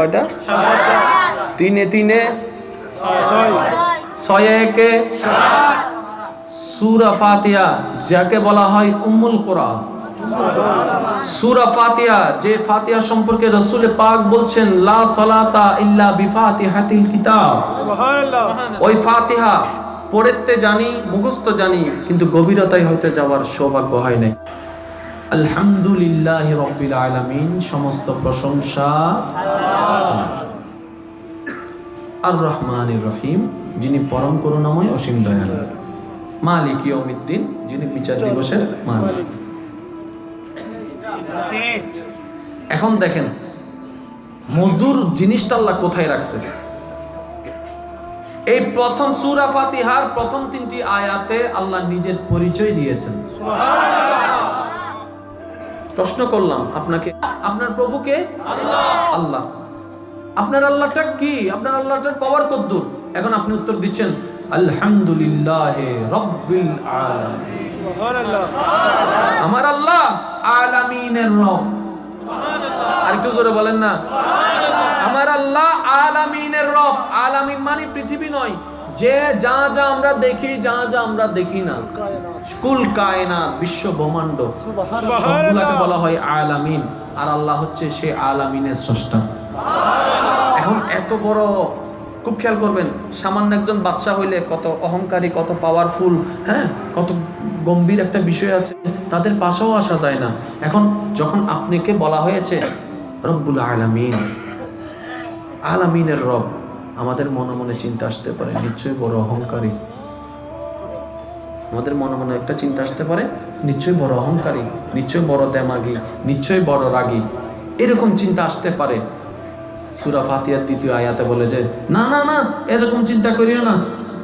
কয়টা? তিনে তিনে। ছয় একে। সুরা ফাতিহা যাকে বলা হয় উম্মুল কোরআন। সুরা ফাতিহা যে ফাতিহা সম্পর্কে রসুল পাক বলছেন লা সালাতা ইল্লা বিফাতিহাতিল কিতাব। ওই ফাতিহা পড়তে জানি মুখস্থ জানি কিন্তু গভীরতায় হয়তো যাওয়ার সৌভাগ্য হয় নাই। আলহামদুলিল্লাহ রব্বিল আলামিন, সমস্ত প্রশংসা আর রহমানির রহিম, যিনি পরম করুণাময় অসীম দয়ালু। মালিক ইয়ৌমিদ্দিন যিনি বিচার দিবসের মালিক। এখন দেখেন, মধুর জিনিসটা আল্লাহ কোথায় রাখছে? এই প্রথম সুরা ফাতিহার প্রথম তিনটি আয়াতে আল্লাহ নিজের পরিচয় দিয়েছেন। প্রশ্ন করলাম আপনাকে আপনার প্রভুকে? আল্লাহ। আপনার আল্লাহটা কি? আপনার আল্লাহটার পাওয়ার কদ্দুর এখন আপনি উত্তর দিচ্ছেন আলহামদুলিল্লাহ রব্বিল আমার আল্লাহ আলামিনের রব। আর একটু জোরে বলেন না। আমার আল্লাহ আলামিনের রব। আলামিন মানে পৃথিবী নয় যে যা যা আমরা দেখি যা যা আমরা দেখি না। কুল কায়না বিশ্ব ব্রহ্মাণ্ড। সবগুলাকে বলা হয় আলামিন। আর আল্লাহ হচ্ছে সে আলামিনের স্রষ্টা। এখন এত বড় খুব খেয়াল করবেন সামান্য একজন বাচ্চা হইলে কত অহংকারী কত পাওয়ারফুল হ্যাঁ? কত গম্ভীর একটা বিষয় আছে তাদের পাশেও আসা যায় না। এখন যখন আপনাকে বলা হয়েছে রব্বুল আলামিন আলামিনের রব আমাদের মনে মনে চিন্তা আসতে পারে, নিশ্চয়ই বড় অহংকারী। আমাদের মনে মনে একটা চিন্তা আসতে পারে, নিশ্চয়ই বড় অহংকারী, নিশ্চয়ই বড় দেমাগি নিশ্চয়ই বড় রাগী। এরকম চিন্তা আসতে পারে। সুরা ফাতিয়ার দ্বিতীয় আয়াতে বলে যে, না না না, এরকম চিন্তা করিও না।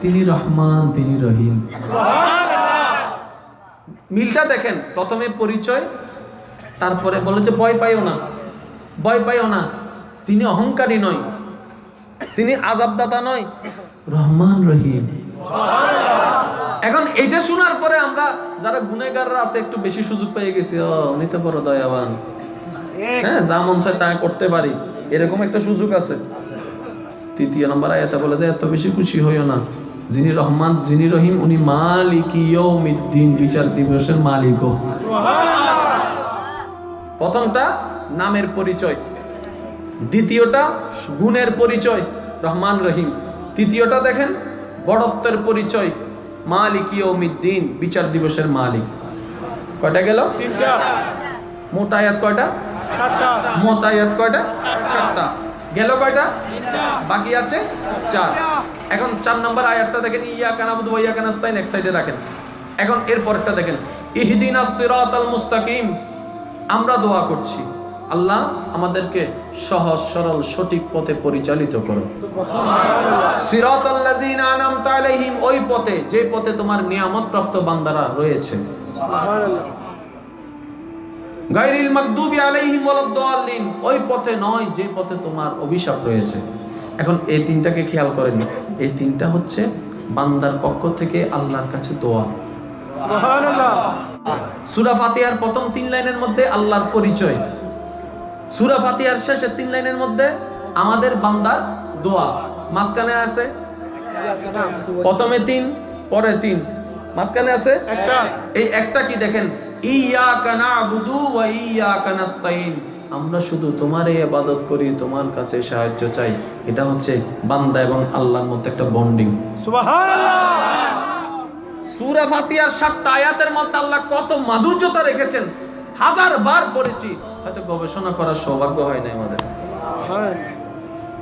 তিনি রহমান, তিনি রহিম। মিলটা দেখেন, প্রথমে পরিচয়, তারপরে বলে যে, ভয় পাইও না, ভয় পাইও না। তিনি অহংকারী নয়। তিনি আজাবদাতা নয় রহমান রহিম। এখন এটা শোনার পরে আমরা যারা গুনেগাররা আছে একটু বেশি সুযোগ পেয়ে গেছি। ও উনি তো দয়াবান। হ্যাঁ যা মন চায় তা করতে পারি। এরকম একটা সুযোগ আছে। তৃতীয় নম্বর আয়াতে বলে যে এত বেশি খুশি হইও না। যিনি রহমান যিনি রহিম উনি মালিক ইয়ৌমিদ্দিন বিচার দিবসের মালিক প্রথমটা নামের পরিচয়। দ্বিতীয়টা গুণের পরিচয় রহমান রহিম। তৃতীয়টা দেখেন বড়ত্বের পরিচয় মালিক ইয়ৌমিদ্দিন বিচার দিবসের মালিক। কয়টা গেল? মোটা আয়াত কয়টা? মোটা আয়াত কয়টা? সাতটা। গেল কয়টা? বাকি আছে চার। এখন চার নম্বর আয়াতটা দেখেন ইয়া কানাবুদু ইয়া কানাস্তাইন এক সাইডে রাখেন। এখন এর পরেরটা দেখেন ইহদিনাস সিরাতাল মুস্তাকিম আমরা দোয়া করছি। আল্লাহ আমাদেরকে সহজ সরল সঠিক পথে পরিচালিত করো আলাইহিম ওই পথে যে পথে তোমার নিয়ামত প্রাপ্ত বান্দারা রয়েছে। আলাইহিম ওয়ালাদ-দাল্লিন ওই পথে নয় যে পথে তোমার অভিশাপ রয়েছে। এখন এই তিনটাকে খেয়াল করেন। এই তিনটা হচ্ছে বান্দার পক্ষ থেকে আল্লাহর কাছে দোয়া। সূরা ফাতিহার প্রথম তিন লাইনের মধ্যে আল্লাহর পরিচয়। সূরা ফাতিহার শেষের তিন লাইনের মধ্যে আমাদের বান্দার দোয়া। মাঝখানে আছে প্রথমে তিন পরে তিন। মাঝখানে আছে এই একটা কি দেখেন? ইয়াকা নাবুদু ওয়া ইয়াকা নাস্তাইন আমরা শুধু তোমারই ইবাদত করি তোমার কাছে সাহায্য চাই। এটা হচ্ছে বান্দা এবং আল্লাহর মধ্যে একটা বন্ডিং। সূরা ফাতিহার সাতটা আয়াতের মধ্যে আল্লাহ কত মাধুর্যতা রেখেছেন। হাজার বার পড়েছি। হয়তো গবেষণা করার সৌভাগ্য হয় না আমাদের।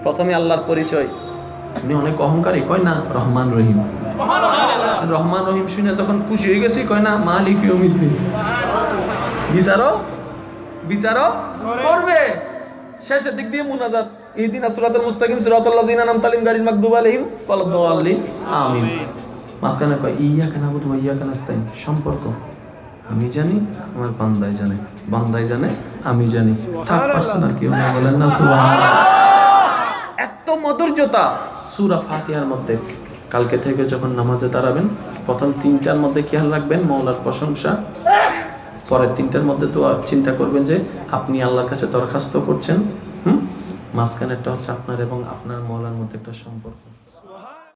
প্রথমে আল্লাহর পরিচয়। উনি অনেক অহংকারী কয় না? রহমান রহিম। রহমান রহিম শুনে যখন খুশি হয়ে গেছি কয় না? মালিক ইয়মিদ্দিন। বিচারও বিচারও করবে। শেষের দিক দিয়ে মুনাজাত। ইদিন আসরাতুল মুস্তাকিম সিরাতাল লাযিনা নাম তালিম গাড়ির মাকদুব আলাইহিম ওয়ালাদ-দাল্লিন। আমিন। মাঝখানে কয় ইয়াকা নাবুদু ওয়া ইয়া নাস্তাইন সম্পর্ক। আমি জানি আমার বান্দাই জানে। বান্দাই জানে আমি জানি। থাক পার্সোনাল কেউ না বলেন না সুবহানাল্লাহ। এত মাধুর্যতা। সূরা ফাতিহার মধ্যে কালকে থেকে যখন নামাজে দাঁড়াবেন প্রথম তিনটার মধ্যে খেয়াল রাখবেন মৌলার প্রশংসা। পরের তিনটার মধ্যে তো চিন্তা করবেন যে আপনি আল্লাহর কাছে দরখাস্ত করছেন হুম? মাঝখানেরটা হচ্ছে আপনার এবং আপনার মৌলার মধ্যে একটা সম্পর্ক।